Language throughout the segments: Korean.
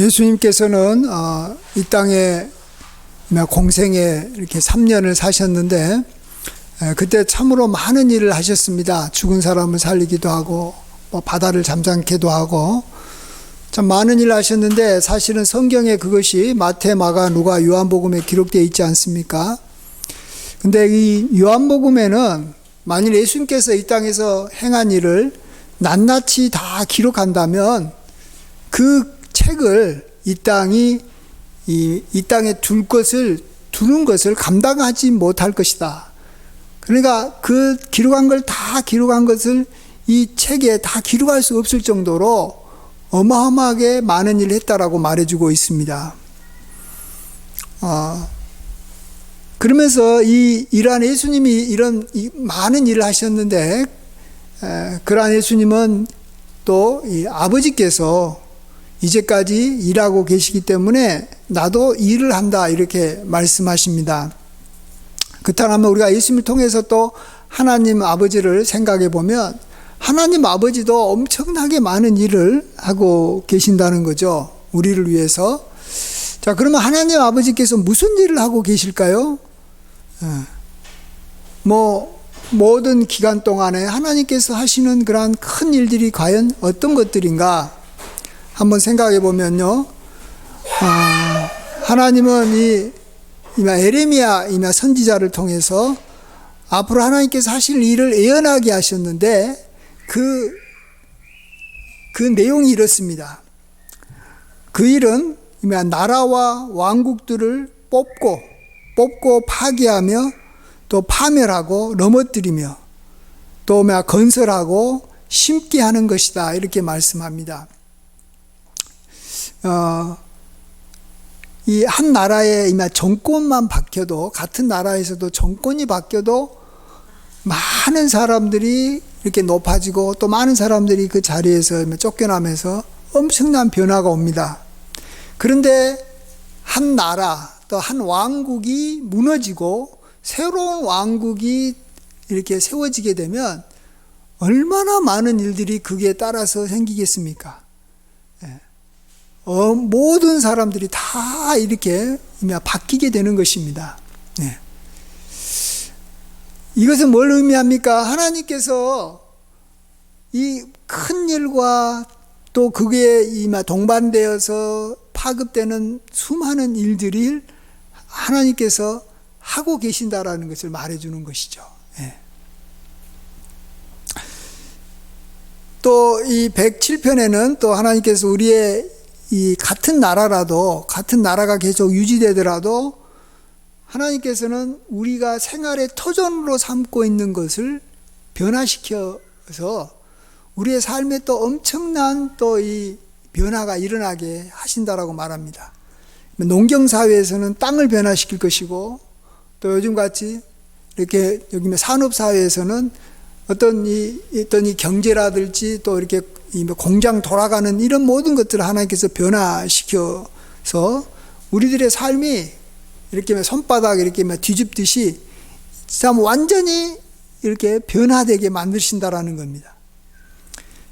예수님께서는 어, 이 땅에 공생에 이렇게 3년을 사셨는데 에, 그때 참으로 많은 일을 하셨습니다. 죽은 사람을 살리기도 하고 뭐 바다를 잠잠케도 하고 참 많은 일을 하셨는데 사실은 성경에 그것이 마태, 마가, 누가, 요한복음에 기록되어 있지 않습니까? 근데 이 요한복음에는 만일 예수님께서 이 땅에서 행한 일을 낱낱이 다 기록한다면 그 책을 이 땅이 이, 이 땅에 둘 것을 두는 것을 감당하지 못할 것이다. 그러니까 그 기록한 걸 다 기록한 것을 이 책에 다 기록할 수 없을 정도로 어마어마하게 많은 일을 했다라고 말해주고 있습니다. 어, 그러면서 이 이러한 예수님이 이런 많은 일을 하셨는데 에, 그러한 예수님은 또 아버지께서 이제까지 일하고 계시기 때문에 나도 일을 한다 이렇게 말씀하십니다. 그렇다면 우리가 예수님을 통해서 또 하나님 아버지를 생각해 보면 하나님 아버지도 엄청나게 많은 일을 하고 계신다는 거죠. 우리를 위해서. 자, 그러면 하나님 아버지께서 무슨 일을 하고 계실까요? 뭐, 모든 기간 동안에 하나님께서 하시는 그러한 큰 일들이 과연 어떤 것들인가? 한번 생각해 보면요. 아, 하나님은 이 이마 에레미야 이마 선지자를 통해서 앞으로 하나님께서 하실 일을 예언하게 하셨는데 그, 그 내용이 이렇습니다. 그 일은 이마 나라와 왕국들을 뽑고 뽑고 파괴하며 또 파멸하고 넘어뜨리며 또 건설하고 심게 하는 것이다 이렇게 말씀합니다. 어, 이 한 나라의 정권만 바뀌어도 같은 나라에서도 정권이 바뀌어도 많은 사람들이 이렇게 높아지고 또 많은 사람들이 그 자리에서 쫓겨나면서 엄청난 변화가 옵니다. 그런데 한 나라 또 한 왕국이 무너지고 새로운 왕국이 이렇게 세워지게 되면 얼마나 많은 일들이 그게 따라서 생기겠습니까? 어, 모든 사람들이 다 이렇게 바뀌게 되는 것입니다. 네. 이것은 뭘 의미합니까? 하나님께서 이 큰 일과 또 그게 동반되어서 파급되는 수많은 일들을 하나님께서 하고 계신다라는 것을 말해주는 것이죠. 네. 또이 107편에는 또 하나님께서 우리의 이 같은 나라라도 같은 나라가 계속 유지되더라도 하나님께서는 우리가 생활의 터전으로 삼고 있는 것을 변화시켜서 우리의 삶에 또 엄청난 또 이 변화가 일어나게 하신다라고 말합니다. 농경 사회에서는 땅을 변화시킬 것이고 또 요즘 같이 이렇게 여기 산업 사회에서는 어떤 이 어떤 이 경제라든지 또 이렇게 뭐 공장 돌아가는 이런 모든 것들을 하나님께서 변화시켜서 우리들의 삶이 이렇게 손바닥 이렇게 뒤집듯이 참 완전히 이렇게 변화되게 만드신다라는 겁니다.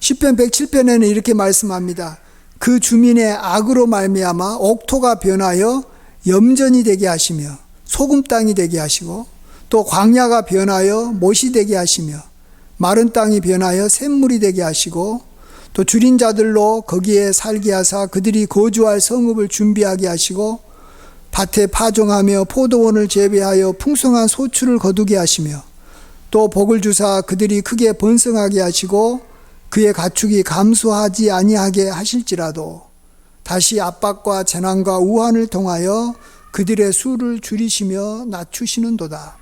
10편 107편에는 이렇게 말씀합니다. 그 주민의 악으로 말미암아 옥토가 변하여 염전이 되게 하시며 소금 땅이 되게 하시고 또 광야가 변하여 못이 되게 하시며 마른 땅이 변하여 샘물이 되게 하시고 또 줄인 자들로 거기에 살게 하사 그들이 거주할 성읍을 준비하게 하시고 밭에 파종하며 포도원을 재배하여 풍성한 소출을 거두게 하시며 또 복을 주사 그들이 크게 번성하게 하시고 그의 가축이 감수하지 아니하게 하실지라도 다시 압박과 재난과 우환을 통하여 그들의 수를 줄이시며 낮추시는도다.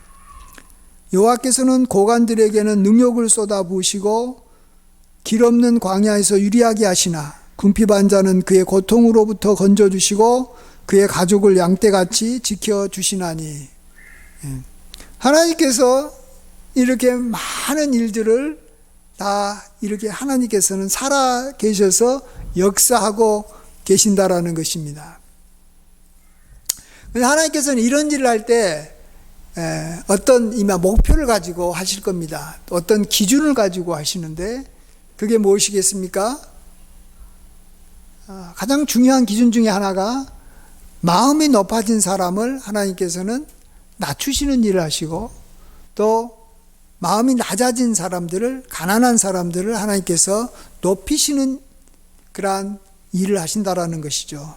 여호와께서는 고관들에게는 능력을 쏟아 부으시고 길 없는 광야에서 유리하게 하시나 궁핍한 자는 그의 고통으로부터 건져 주시고 그의 가족을 양떼같이 지켜 주시나니 예. 하나님께서 이렇게 많은 일들을 다 이렇게 하나님께서는 살아 계셔서 역사하고 계신다라는 것입니다. 하나님께서는 이런 일을 할 때 어떤 이마 목표를 가지고 하실 겁니다. 어떤 기준을 가지고 하시는데 그게 무엇이겠습니까? 아, 가장 중요한 기준 중에 하나가 마음이 높아진 사람을 하나님께서는 낮추시는 일을 하시고 또 마음이 낮아진 사람들을 가난한 사람들을 하나님께서 높이시는 그러한 일을 하신다라는 것이죠.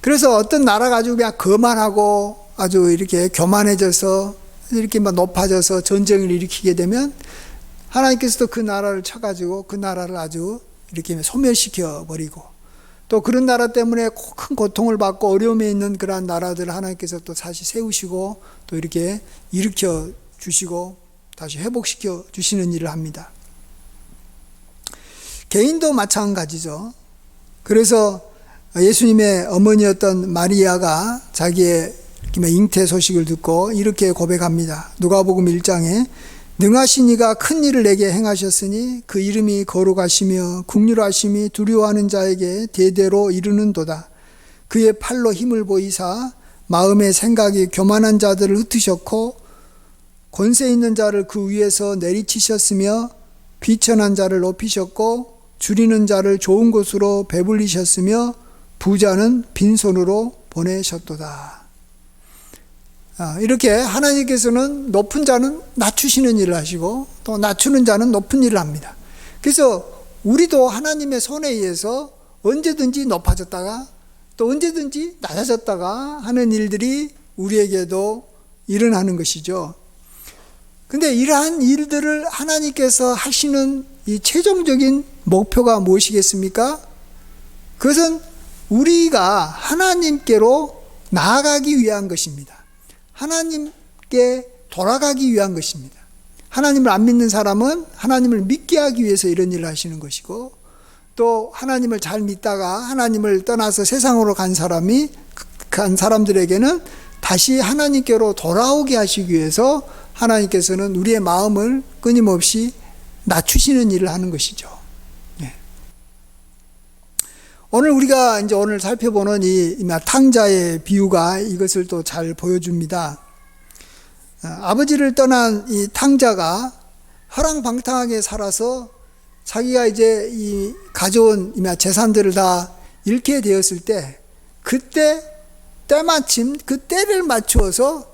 그래서 어떤 나라가 아주 그냥 거만하고 아주 이렇게 교만해져서 이렇게 막 높아져서 전쟁을 일으키게 되면 하나님께서도 그 나라를 쳐가지고 그 나라를 아주 이렇게 소멸시켜 버리고 또 그런 나라 때문에 큰 고통을 받고 어려움에 있는 그러한 나라들을 하나님께서 또 다시 세우시고 또 이렇게 일으켜 주시고 다시 회복시켜 주시는 일을 합니다. 개인도 마찬가지죠. 그래서 예수님의 어머니였던 마리아가 자기의 잉태 소식을 듣고 이렇게 고백합니다. 누가복음 1장에 능하신 이가 큰 일을 내게 행하셨으니 그 이름이 거룩하시며 국률하심이 두려워하는 자에게 대대로 이르는도다. 그의 팔로 힘을 보이사 마음의 생각이 교만한 자들을 흩으셨고 권세 있는 자를 그 위에서 내리치셨으며 귀천한 자를 높이셨고 줄이는 자를 좋은 곳으로 배불리셨으며 부자는 빈손으로 보내셨도다. 아, 이렇게 하나님께서는 높은 자는 낮추시는 일을 하시고 또 낮추는 자는 높은 일을 합니다. 그래서 우리도 하나님의 손에 의해서 언제든지 높아졌다가 또 언제든지 낮아졌다가 하는 일들이 우리에게도 일어나는 것이죠. 근데 이러한 일들을 하나님께서 하시는 이 최종적인 목표가 무엇이겠습니까? 그것은 우리가 하나님께로 나아가기 위한 것입니다. 하나님께 돌아가기 위한 것입니다. 하나님을 안 믿는 사람은 하나님을 믿게 하기 위해서 이런 일을 하시는 것이고 또 하나님을 잘 믿다가 하나님을 떠나서 세상으로 간 사람이 간 사람들에게는 다시 하나님께로 돌아오게 하시기 위해서 하나님께서는 우리의 마음을 끊임없이 낮추시는 일을 하는 것이죠. 예. 오늘 우리가 이제 오늘 살펴보는 이 탕자의 비유가 이것을 또 잘 보여줍니다. 어, 아버지를 떠난 이 탕자가 허랑방탕하게 살아서 자기가 이제 이 가져온 재산들을 다 잃게 되었을 때 그때 때마침 그 때를 맞추어서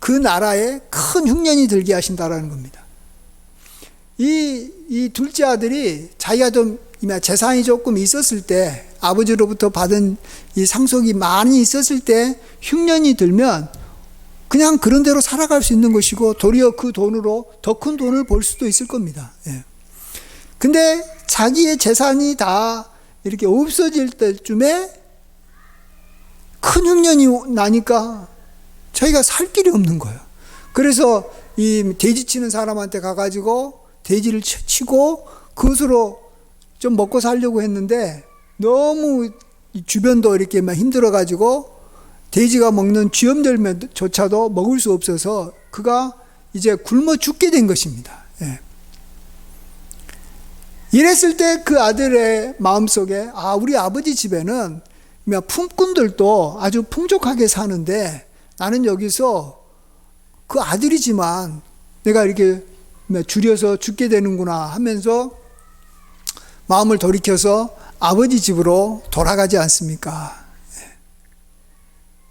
그 나라에 큰 흉년이 들게 하신다라는 겁니다. 이, 이 둘째 아들이 자기가 좀 재산이 조금 있었을 때 아버지로부터 받은 이 상속이 많이 있었을 때 흉년이 들면 그냥 그런 대로 살아갈 수 있는 것이고 도리어 그 돈으로 더 큰 돈을 벌 수도 있을 겁니다. 예. 근데 자기의 재산이 다 이렇게 없어질 때쯤에 큰 흉년이 나니까 자기가 살 길이 없는 거예요. 그래서 이 돼지 치는 사람한테 가가지고 돼지를 치고 그것으로 좀 먹고 살려고 했는데 너무 주변도 이렇게 막 힘들어가지고 돼지가 먹는 쥐염들조차도 먹을 수 없어서 그가 이제 굶어 죽게 된 것입니다. 예. 이랬을 때 그 아들의 마음속에 아 우리 아버지 집에는 품꾼들도 아주 풍족하게 사는데 나는 여기서 그 아들이지만 내가 이렇게 줄여서 죽게 되는구나 하면서 마음을 돌이켜서 아버지 집으로 돌아가지 않습니까? 예.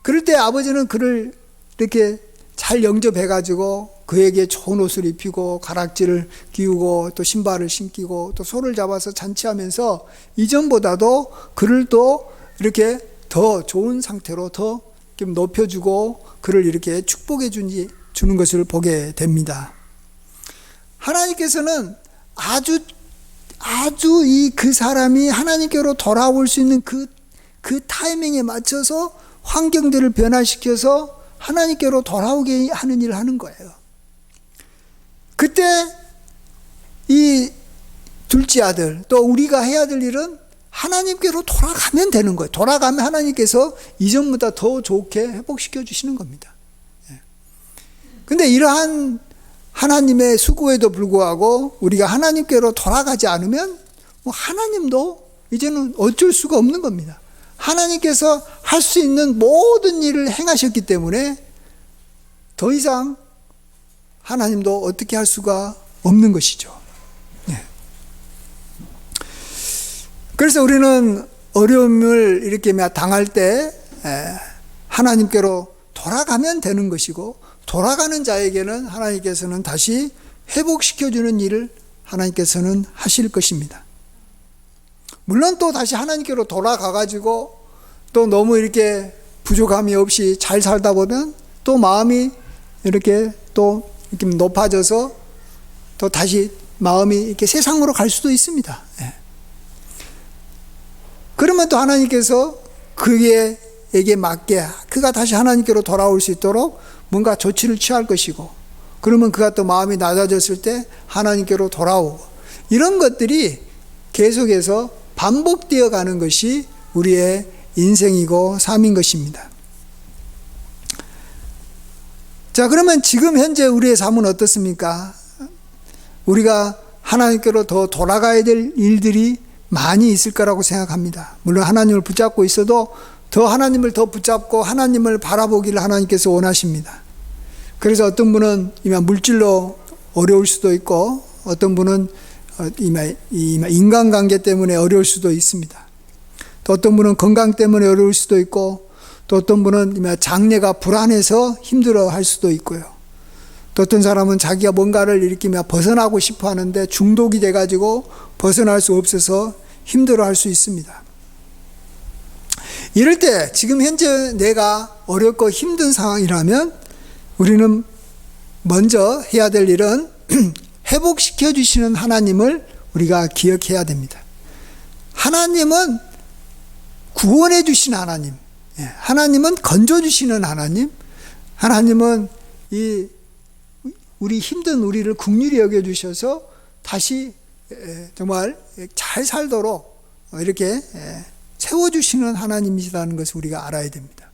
그럴 때 아버지는 그를 이렇게 잘 영접해가지고 그에게 좋은 옷을 입히고 가락지를 끼우고 또 신발을 신기고 또 소를 잡아서 잔치하면서 이전보다도 그를 또 이렇게 더 좋은 상태로 더 높여주고 그를 이렇게 축복해 주는 것을 보게 됩니다. 하나님께서는 아주 아주 이 그 사람이 하나님께로 돌아올 수 있는 그, 그 타이밍에 맞춰서 환경들을 변화시켜서 하나님께로 돌아오게 하는 일을 하는 거예요. 그때 이 둘째 아들, 또 우리가 해야 될 일은 하나님께로 돌아가면 되는 거예요. 돌아가면 하나님께서 이전보다 더 좋게 회복시켜 주시는 겁니다. 예. 근데 이러한 하나님의 수고에도 불구하고 우리가 하나님께로 돌아가지 않으면 뭐 하나님도 이제는 어쩔 수가 없는 겁니다. 하나님께서 할 수 있는 모든 일을 행하셨기 때문에 더 이상 하나님도 어떻게 할 수가 없는 것이죠. 그래서 우리는 어려움을 이렇게 당할 때 에, 하나님께로 돌아가면 되는 것이고 돌아가는 자에게는 하나님께서는 다시 회복시켜주는 일을 하나님께서는 하실 것입니다. 물론 또 다시 하나님께로 돌아가가지고 또 너무 이렇게 부족함이 없이 잘 살다 보면 또 마음이 이렇게 또 이렇게 높아져서 또 다시 마음이 이렇게 세상으로 갈 수도 있습니다. 예. 그러면 또 하나님께서 그에게 맞게 그가 다시 하나님께로 돌아올 수 있도록 뭔가 조치를 취할 것이고 그러면 그가 또 마음이 낮아졌을 때 하나님께로 돌아오고 이런 것들이 계속해서 반복되어 가는 것이 우리의 인생이고 삶인 것입니다. 자, 그러면 지금 현재 우리의 삶은 어떻습니까? 우리가 하나님께로 더 돌아가야 될 일들이 많이 있을 거라고 생각합니다. 물론 하나님을 붙잡고 있어도 더 하나님을 더 붙잡고 하나님을 바라보기를 하나님께서 원하십니다. 그래서 어떤 분은 이마 물질로 어려울 수도 있고 어떤 분은 어, 이마 인간관계 때문에 어려울 수도 있습니다. 또 어떤 분은 건강 때문에 어려울 수도 있고 또 어떤 분은 이마 장래가 불안해서 힘들어 할 수도 있고요. 또 어떤 사람은 자기가 뭔가를 이렇게 벗어나고 싶어 하는데 중독이 돼가지고 벗어날 수 없어서 힘들어 할 수 있습니다. 이럴 때 지금 현재 내가 어렵고 힘든 상황이라면 우리는 먼저 해야 될 일은 회복시켜 주시는 하나님을 우리가 기억해야 됩니다. 하나님은 구원해 주신 하나님, 예, 하나님은 건져 주시는 하나님, 하나님은 이 우리 힘든 우리를 국률이 여겨 주셔서 다시 정말 잘 살도록 이렇게 세워 주시는 하나님이시라는 것을 우리가 알아야 됩니다.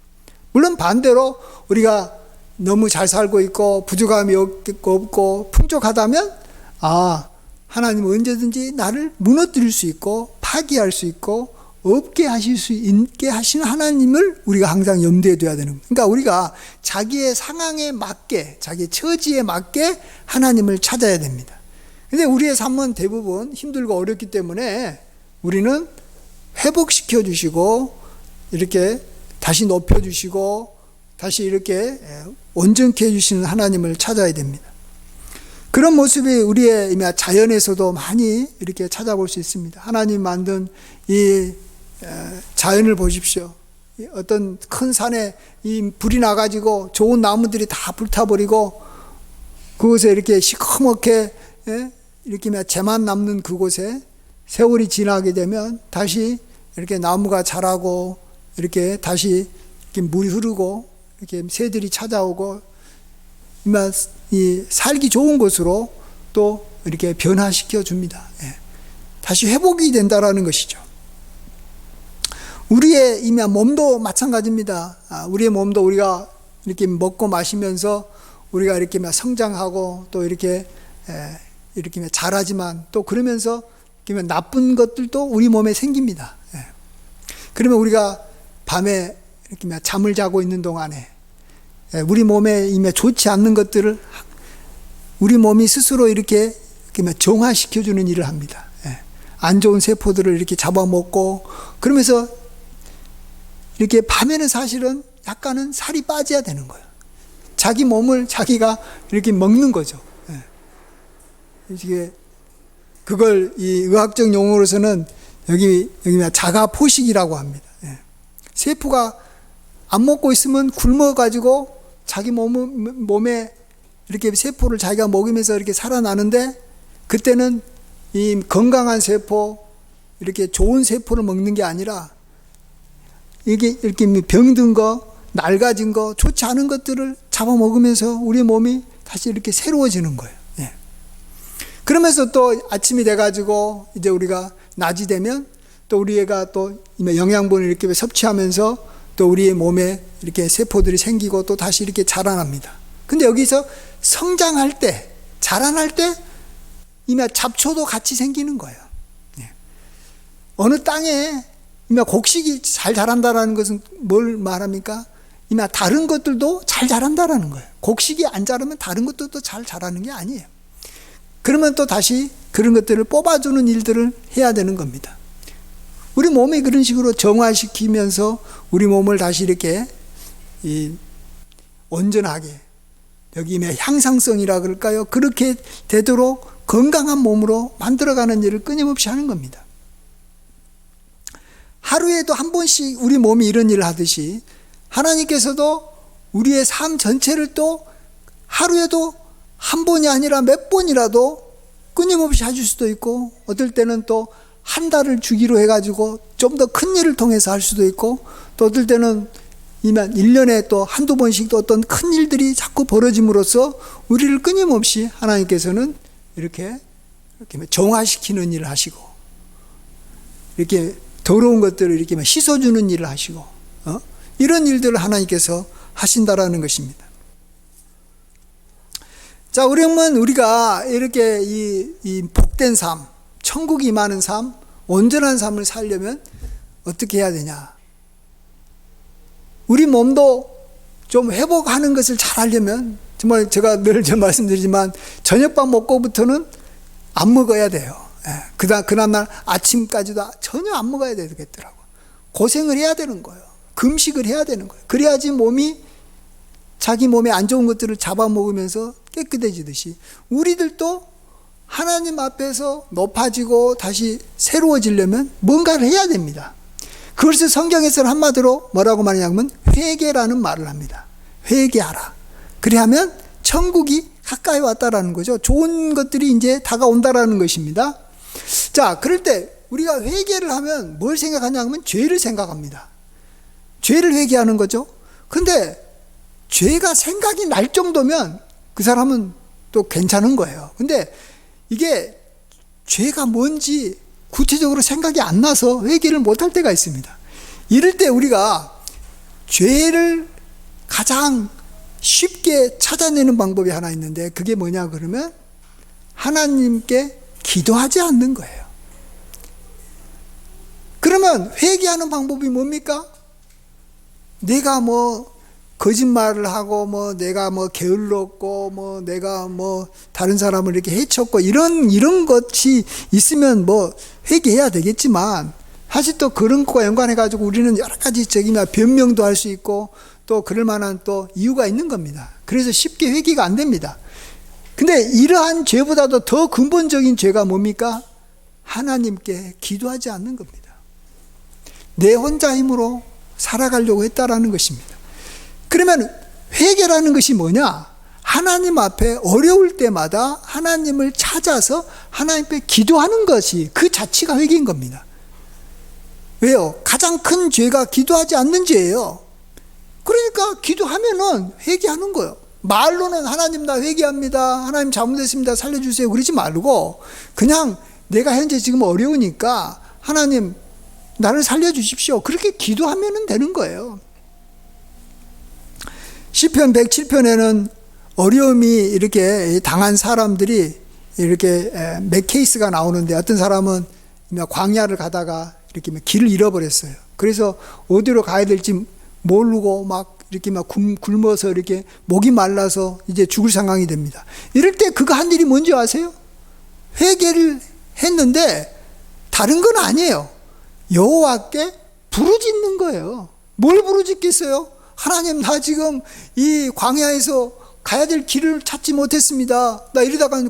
물론 반대로 우리가 너무 잘 살고 있고 부족함이 없고 풍족하다면 아 하나님은 언제든지 나를 무너뜨릴 수 있고 파기할 수 있고 없게 하실 수 있게 하시는 하나님을 우리가 항상 염두에 둬야 되는 거예요. 그러니까 우리가 자기의 상황에 맞게 자기의 처지에 맞게 하나님을 찾아야 됩니다. 근데 우리의 삶은 대부분 힘들고 어렵기 때문에 우리는 회복시켜 주시고 이렇게 다시 높여 주시고 다시 이렇게 온전케 해 주시는 하나님을 찾아야 됩니다. 그런 모습이 우리의 자연에서도 많이 이렇게 찾아볼 수 있습니다. 하나님 만든 이 자연을 보십시오. 어떤 큰 산에 이 불이 나가지고 좋은 나무들이 다 불타버리고 그곳에 이렇게 시커멓게 이렇게 재만 남는 그곳에 세월이 지나게 되면 다시 이렇게 나무가 자라고 이렇게 다시 이렇게 물이 흐르고 이렇게 새들이 찾아오고 이 살기 좋은 곳으로 또 이렇게 변화시켜 줍니다. 예. 다시 회복이 된다라는 것이죠. 우리의 이미 몸도 마찬가지입니다. 아, 우리의 몸도 우리가 이렇게 먹고 마시면서 우리가 이렇게 성장하고 또 이렇게 이렇게 자라지만 또 그러면서 나쁜 것들도 우리 몸에 생깁니다. 예. 그러면 우리가 밤에 이렇게 잠을 자고 있는 동안에 예, 우리 몸에 이미 좋지 않는 것들을 우리 몸이 스스로 이렇게 정화시켜 주는 일을 합니다. 예. 안 좋은 세포들을 이렇게 잡아먹고 그러면서 이렇게 밤에는 사실은 약간은 살이 빠져야 되는 거예요. 자기 몸을 자기가 이렇게 먹는 거죠. 예. 이게 그걸 이 의학적 용어로서는 여기 여기 자가 포식이라고 합니다. 세포가 안 먹고 있으면 굶어 가지고 자기 몸, 몸에 이렇게 세포를 자기가 먹으면서 이렇게 살아나는데 그때는 이 건강한 세포, 이렇게 좋은 세포를 먹는 게 아니라 이게 이렇게 병든 거, 낡아진 거, 좋지 않은 것들을 잡아먹으면서 우리 몸이 다시 이렇게 새로워지는 거예요. 예. 그러면서 또 아침이 돼가지고 이제 우리가 낮이 되면 또 우리 애가 또 영양분을 이렇게 섭취하면서 또 우리의 몸에 이렇게 세포들이 생기고 또 다시 이렇게 자라납니다. 근데 여기서 성장할 때, 자라날 때 이미 잡초도 같이 생기는 거예요. 예. 어느 땅에 이미 곡식이 잘 자란다라는 것은 뭘 말합니까? 이미 다른 것들도 잘 자란다라는 거예요. 곡식이 안 자라면 다른 것들도 잘 자라는 게 아니에요. 그러면 또 다시 그런 것들을 뽑아주는 일들을 해야 되는 겁니다. 우리 몸에 그런 식으로 정화시키면서 우리 몸을 다시 이렇게 이 온전하게 여기에 향상성이라 그럴까요? 그렇게 되도록 건강한 몸으로 만들어가는 일을 끊임없이 하는 겁니다. 하루에도 한 번씩 우리 몸이 이런 일을 하듯이 하나님께서도 우리의 삶 전체를 또 하루에도 한 번이 아니라 몇 번이라도 끊임없이 해줄 수도 있고 어떨 때는 또 한 달을 주기로 해가지고 좀 더 큰 일을 통해서 할 수도 있고 또 어떨 때는 이만 1년에 또 한두 번씩 또 어떤 큰 일들이 자꾸 벌어짐으로써 우리를 끊임없이 하나님께서는 이렇게 이렇게 정화시키는 일을 하시고 이렇게 더러운 것들을 이렇게 씻어주는 일을 하시고 어? 이런 일들을 하나님께서 하신다라는 것입니다. 자, 우리는 우리가 이렇게 이, 이 복된 삶, 천국이 임하는 삶, 온전한 삶을 살려면 어떻게 해야 되냐? 우리 몸도 좀 회복하는 것을 잘 하려면 정말 제가 늘 좀 말씀드리지만 저녁밥 먹고부터는 안 먹어야 돼요. 예, 그다 그다음날 아침까지도 전혀 안 먹어야 되겠더라고. 고생을 해야 되는 거예요. 금식을 해야 되는 거예요. 그래야지 몸이 자기 몸에 안 좋은 것들을 잡아먹으면서 깨끗해지듯이 우리들도 하나님 앞에서 높아지고 다시 새로워지려면 뭔가를 해야 됩니다. 그것을 성경에서는 한마디로 뭐라고 말하냐면 회개라는 말을 합니다. 회개하라. 그래야면 천국이 가까이 왔다라는 거죠. 좋은 것들이 이제 다가온다라는 것입니다. 자, 그럴 때 우리가 회개를 하면 뭘 생각하냐면 죄를 생각합니다. 죄를 회개하는 거죠. 근데 죄가 생각이 날 정도면 그 사람은 또 괜찮은 거예요. 근데 이게 죄가 뭔지 구체적으로 생각이 안 나서 회개를 못할 때가 있습니다. 이럴 때 우리가 죄를 가장 쉽게 찾아내는 방법이 하나 있는데 그게 뭐냐 그러면 하나님께 기도하지 않는 거예요. 그러면 회개하는 방법이 뭡니까? 내가 뭐 거짓말을 하고 뭐 내가 뭐 게을렀고 뭐 내가 뭐 다른 사람을 이렇게 해쳤고 이런 이런 것이 있으면 뭐 회개해야 되겠지만 사실 또 그런 것과 연관해 가지고 우리는 여러 가지 저기나 변명도 할 수 있고 또 그럴 만한 또 이유가 있는 겁니다. 그래서 쉽게 회개가 안 됩니다. 근데 이러한 죄보다도 더 근본적인 죄가 뭡니까? 하나님께 기도하지 않는 겁니다. 내 혼자 힘으로 살아가려고 했다라는 것입니다. 그러면 회개라는 것이 뭐냐? 하나님 앞에 어려울 때마다 하나님을 찾아서 하나님께 기도하는 것이 그 자체가 회개인 겁니다. 왜요? 가장 큰 죄가 기도하지 않는 죄예요. 그러니까 기도하면은 회개하는 거예요. 말로는 하나님 나 회개합니다. 하나님 잘못했습니다. 살려주세요. 그러지 말고 그냥 내가 현재 지금 어려우니까 하나님 나를 살려주십시오. 그렇게 기도하면 되는 거예요. 시편 107편에는 어려움이 이렇게 당한 사람들이 이렇게 몇 케이스가 나오는데 어떤 사람은 광야를 가다가 이렇게 길을 잃어버렸어요. 그래서 어디로 가야 될지 모르고 막 이렇게 막 굶어서 이렇게 목이 말라서 이제 죽을 상황이 됩니다. 이럴 때 그가 한 일이 뭔지 아세요? 회개를 했는데 다른 건 아니에요. 여호와께 부르짖는 거예요. 뭘 부르짖겠어요? 하나님 나 지금 이 광야에서 가야 될 길을 찾지 못했습니다. 나 이러다가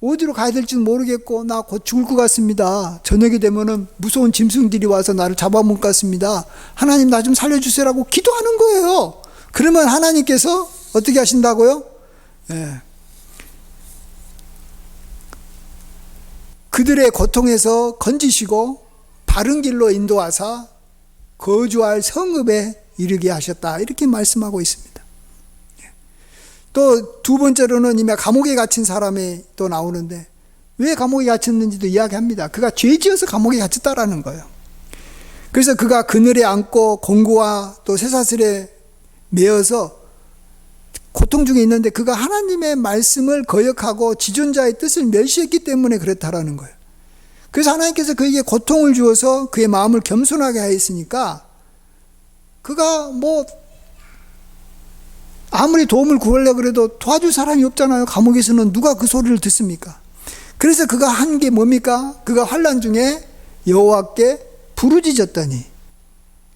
어디로 가야 될지는 모르겠고 나 곧 죽을 것 같습니다. 저녁이 되면은 무서운 짐승들이 와서 나를 잡아먹을 것 같습니다. 하나님 나 좀 살려주세요라고 기도하는 거예요. 그러면 하나님께서 어떻게 하신다고요? 예. 그들의 고통에서 건지시고 바른 길로 인도하사 거주할 성읍에 이르게 하셨다. 이렇게 말씀하고 있습니다. 또 두 번째로는 이미 감옥에 갇힌 사람이 또 나오는데 왜 감옥에 갇혔는지도 이야기합니다. 그가 죄 지어서 감옥에 갇혔다라는 거예요. 그래서 그가 그늘에 앉고 공구와 또 쇠사슬에 매어서 고통 중에 있는데 그가 하나님의 말씀을 거역하고 지존자의 뜻을 멸시했기 때문에 그렇다라는 거예요. 그래서 하나님께서 그에게 고통을 주어서 그의 마음을 겸손하게 하였으니까 그가 뭐 아무리 도움을 구하려 그래도 도와줄 사람이 없잖아요. 감옥에서는 누가 그 소리를 듣습니까? 그래서 그가 한 게 뭡니까? 그가 환란 중에 여호와께 부르짖었더니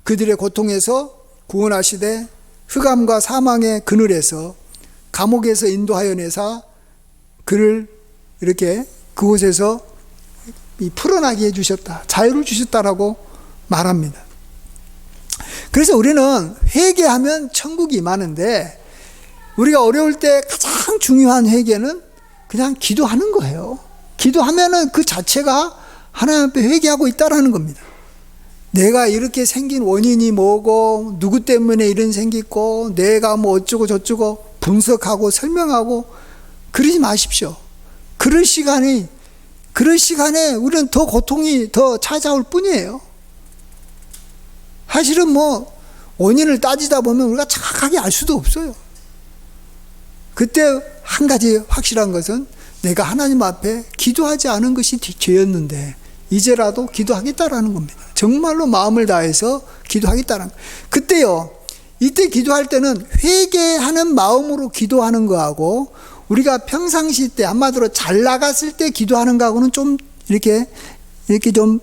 그들의 고통에서 구원하시되 흑암과 사망의 그늘에서 감옥에서 인도하여 내사 그를 이렇게 그곳에서 이 풀어나게 해주셨다. 자유를 주셨다라고 말합니다. 그래서 우리는 회개하면 천국이 임하는데 우리가 어려울 때 가장 중요한 회개는 그냥 기도하는 거예요. 기도하면은 그 자체가 하나님 앞에 회개하고 있다라는 겁니다. 내가 이렇게 생긴 원인이 뭐고 누구 때문에 이런 생겼고 내가 뭐 어쩌고 저쩌고 분석하고 설명하고 그러지 마십시오. 그럴 시간이 그럴 시간에 우리는 더 고통이 더 찾아올 뿐이에요. 사실은 뭐 원인을 따지다 보면 우리가 정확하게 알 수도 없어요. 그때 한 가지 확실한 것은 내가 하나님 앞에 기도하지 않은 것이 죄였는데 이제라도 기도하겠다라는 겁니다. 정말로 마음을 다해서 기도하겠다는 그때요. 이때 기도할 때는 회개하는 마음으로 기도하는 거하고 우리가 평상시 때 한마디로 잘 나갔을 때 기도하는 거하고는 좀 이렇게 이렇게 좀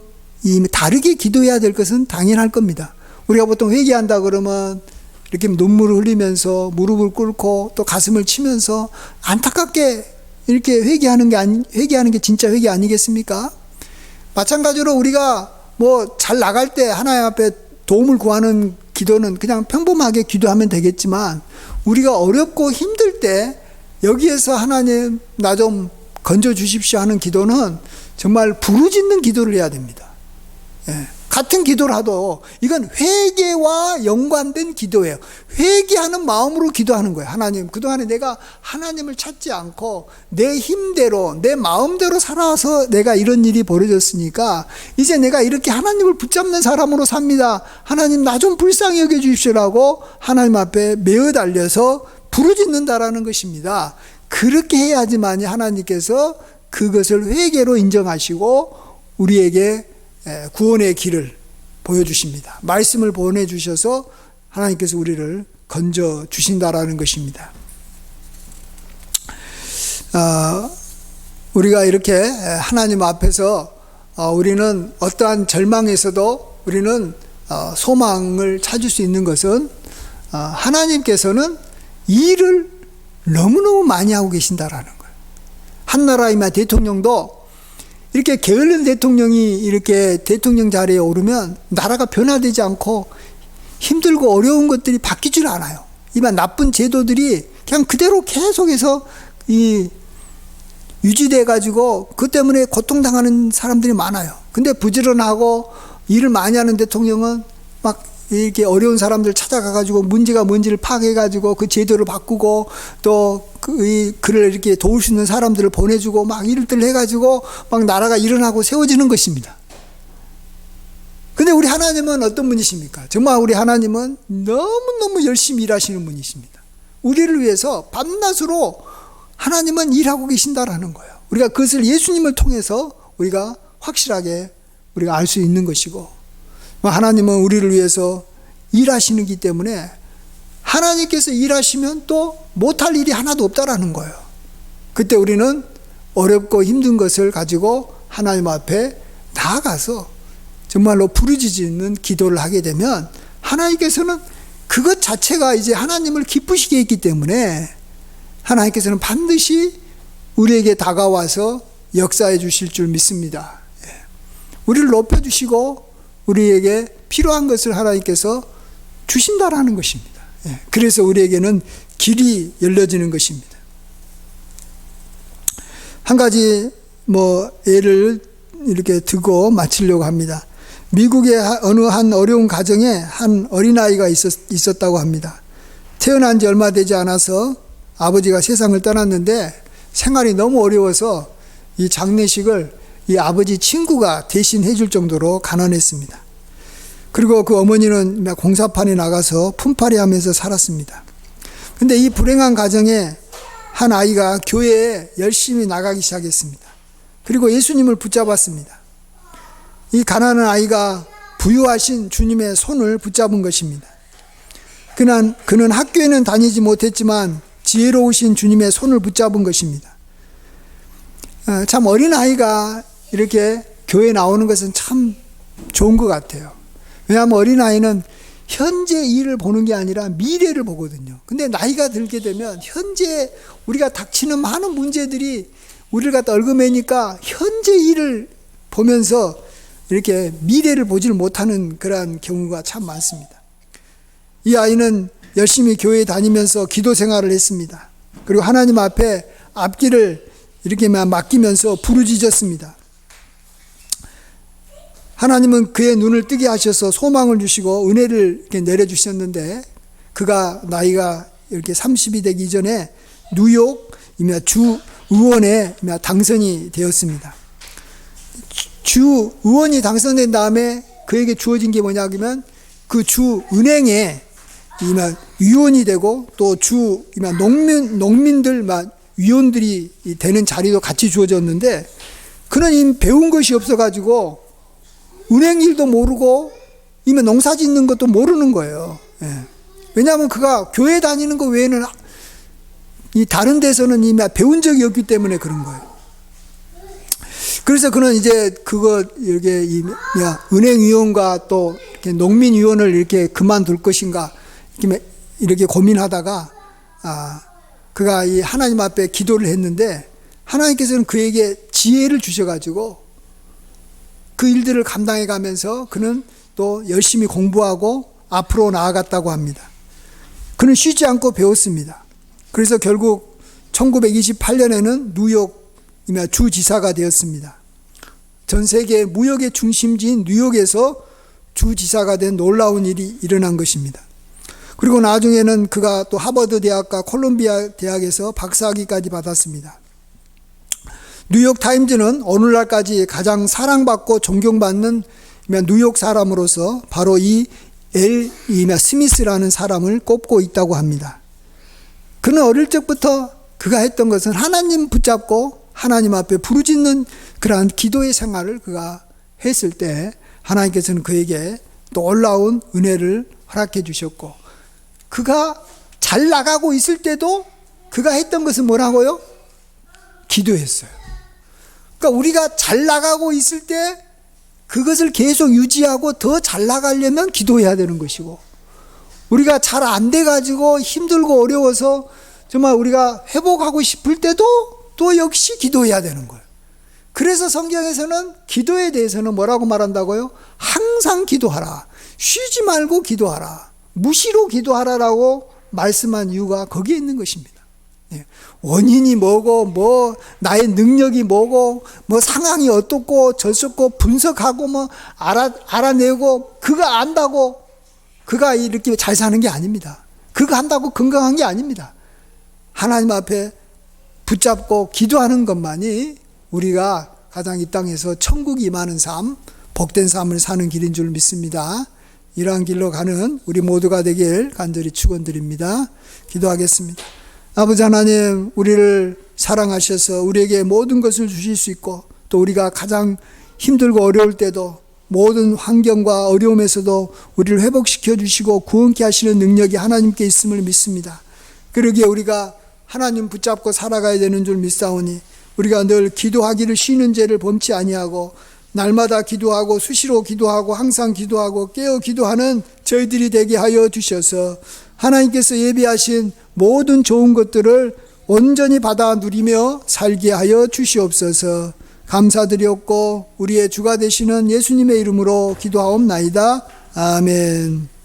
다르게 기도해야 될 것은 당연할 겁니다. 우리가 보통 회개한다 그러면 이렇게 눈물을 흘리면서 무릎을 꿇고 또 가슴을 치면서 안타깝게 이렇게 회개하는 게 아니, 회개하는 게 진짜 회개 아니겠습니까? 마찬가지로 우리가 뭐 잘 나갈 때 하나님 앞에 도움을 구하는 기도는 그냥 평범하게 기도하면 되겠지만 우리가 어렵고 힘들 때 여기에서 하나님 나 좀 건져 주십시오 하는 기도는 정말 부르짖는 기도를 해야 됩니다. 예. 같은 기도를 하도 이건 회개와 연관된 기도예요. 회개하는 마음으로 기도하는 거예요. 하나님, 그동안에 내가 하나님을 찾지 않고 내 힘대로, 내 마음대로 살아서 내가 이런 일이 벌어졌으니까 이제 내가 이렇게 하나님을 붙잡는 사람으로 삽니다. 하나님, 나 좀 불쌍히 여겨 주십시오라고 하나님 앞에 매어 달려서 부르짖는다라는 것입니다. 그렇게 해야지만이 하나님께서 그것을 회개로 인정하시고 우리에게 구원의 길을 보여주십니다. 말씀을 보내주셔서 하나님께서 우리를 건져 주신다라는 것입니다. 어, 우리가 이렇게 하나님 앞에서 어, 우리는 어떠한 절망에서도 우리는 어, 소망을 찾을 수 있는 것은 어, 하나님께서는 일을 너무너무 많이 하고 계신다라는 거예요. 한 나라이면 대통령도 이렇게 게을른 대통령이 이렇게 대통령 자리에 오르면 나라가 변화되지 않고 힘들고 어려운 것들이 바뀌질 않아요. 이만 나쁜 제도들이 그냥 그대로 계속해서 이 유지돼 가지고 그 때문에 고통당하는 사람들이 많아요. 근데 부지런하고 일을 많이 하는 대통령은 막 이렇게 어려운 사람들 찾아가 가지고 문제가 뭔지를 파악해 가지고 그 제도를 바꾸고 또 그 그를 이렇게 도울 수 있는 사람들을 보내주고 막 일들 해 가지고 막 나라가 일어나고 세워지는 것입니다. 근데 우리 하나님은 어떤 분이십니까? 정말 우리 하나님은 너무너무 열심히 일하시는 분이십니다. 우리를 위해서 밤낮으로 하나님은 일하고 계신다라는 거예요. 우리가 그것을 예수님을 통해서 우리가 확실하게 우리가 알 수 있는 것이고 하나님은 우리를 위해서 일하시는기 때문에 하나님께서 일하시면 또 못할 일이 하나도 없다라는 거예요. 그때 우리는 어렵고 힘든 것을 가지고 하나님 앞에 나아가서 정말로 부르짖는 기도를 하게 되면 하나님께서는 그것 자체가 이제 하나님을 기쁘시게 했기 때문에 하나님께서는 반드시 우리에게 다가와서 역사해 주실 줄 믿습니다. 예. 우리를 높여 주시고 우리에게 필요한 것을 하나님께서 주신다라는 것입니다. 예. 그래서 우리에게는 길이 열려지는 것입니다. 한 가지 뭐 예를 이렇게 두고 마치려고 합니다. 미국의 어느 한 어려운 가정에 한 어린아이가 있었, 있었다고 합니다. 태어난 지 얼마 되지 않아서 아버지가 세상을 떠났는데 생활이 너무 어려워서 이 장례식을 이 아버지 친구가 대신 해줄 정도로 가난했습니다. 그리고 그 어머니는 공사판에 나가서 품팔이 하면서 살았습니다. 근데 이 불행한 가정에 한 아이가 교회에 열심히 나가기 시작했습니다. 그리고 예수님을 붙잡았습니다. 이 가난한 아이가 부유하신 주님의 손을 붙잡은 것입니다. 그는, 그는 학교에는 다니지 못했지만 지혜로우신 주님의 손을 붙잡은 것입니다. 어, 참 어린 아이가 이렇게 교회 나오는 것은 참 좋은 것 같아요. 왜냐하면 어린아이는 현재 일을 보는 게 아니라 미래를 보거든요. 근데 나이가 들게 되면 현재 우리가 닥치는 많은 문제들이 우리를 갖다 얽어매니까 현재 일을 보면서 이렇게 미래를 보지를 못하는 그러한 경우가 참 많습니다. 이 아이는 열심히 교회에 다니면서 기도 생활을 했습니다. 그리고 하나님 앞에 앞길을 이렇게 맡기면서 부르짖었습니다. 하나님은 그의 눈을 뜨게 하셔서 소망을 주시고 은혜를 이렇게 내려주셨는데 그가 나이가 이렇게 30이 되기 전에 뉴욕 주 의원에 당선이 되었습니다. 주 의원이 당선된 다음에 그에게 주어진 게 뭐냐면 그 주 은행에 이만 위원이 되고 또 주 이만 농민 농민들 막 위원들이 되는 자리도 같이 주어졌는데 그는 이 배운 것이 없어 가지고 은행 일도 모르고 이미 농사 짓는 것도 모르는 거예요. 예. 왜냐하면 그가 교회 다니는 것 외에는 이 다른 데서는 이미 배운 적이 없기 때문에 그런 거예요. 그래서 그는 이제 그거 이렇게 이 은행위원과 또 농민위원을 이렇게 그만둘 것인가 이렇게, 이렇게 고민하다가 아 그가 이 하나님 앞에 기도를 했는데 하나님께서는 그에게 지혜를 주셔가지고 그 일들을 감당해 가면서 그는 또 열심히 공부하고 앞으로 나아갔다고 합니다. 그는 쉬지 않고 배웠습니다. 그래서 결국 1928년에는 뉴욕 주지사가 되었습니다. 전 세계 무역의 중심지인 뉴욕에서 주지사가 된 놀라운 일이 일어난 것입니다. 그리고 나중에는 그가 또 하버드 대학과 콜롬비아 대학에서 박사학위까지 받았습니다. 뉴욕 타임즈는 오늘날까지 가장 사랑받고 존경받는 뉴욕 사람으로서 바로 이 엘 스미스라는 사람을 꼽고 있다고 합니다. 그는 어릴 적부터 그가 했던 것은 하나님 붙잡고 하나님 앞에 부르짖는 그러한 기도의 생활을 그가 했을 때 하나님께서는 그에게 놀라운 은혜를 허락해 주셨고 그가 잘 나가고 있을 때도 그가 했던 것은 뭐라고요? 기도했어요. 그러니까 우리가 잘 나가고 있을 때 그것을 계속 유지하고 더 잘 나가려면 기도해야 되는 것이고 우리가 잘 안 돼 가지고 힘들고 어려워서 정말 우리가 회복하고 싶을 때도 또 역시 기도해야 되는 거예요. 그래서 성경에서는 기도에 대해서는 뭐라고 말한다고요? 항상 기도하라. 쉬지 말고 기도하라. 무시로 기도하라라고 말씀한 이유가 거기에 있는 것입니다. 예. 원인이 뭐고, 뭐, 나의 능력이 뭐고, 뭐 상황이 어떻고, 저렇고, 분석하고, 뭐, 알아, 알아내고, 그가 안다고, 그가 이렇게 잘 사는 게 아닙니다. 그가 한다고 건강한 게 아닙니다. 하나님 앞에 붙잡고 기도하는 것만이 우리가 가장 이 땅에서 천국이 임하는 삶, 복된 삶을 사는 길인 줄 믿습니다. 이러한 길로 가는 우리 모두가 되길 간절히 축원드립니다. 기도하겠습니다. 아버지 하나님, 우리를 사랑하셔서 우리에게 모든 것을 주실 수 있고 또 우리가 가장 힘들고 어려울 때도 모든 환경과 어려움에서도 우리를 회복시켜 주시고 구원케 하시는 능력이 하나님께 있음을 믿습니다. 그러기에 우리가 하나님 붙잡고 살아가야 되는 줄 믿사오니 우리가 늘 기도하기를 쉬는 죄를 범치 아니하고 날마다 기도하고 수시로 기도하고 항상 기도하고 깨어 기도하는 저희들이 되게 하여 주셔서 하나님께서 예비하신 모든 좋은 것들을 온전히 받아 누리며 살게 하여 주시옵소서 감사드렸고 우리의 주가 되시는 예수님의 이름으로 기도하옵나이다. 아멘.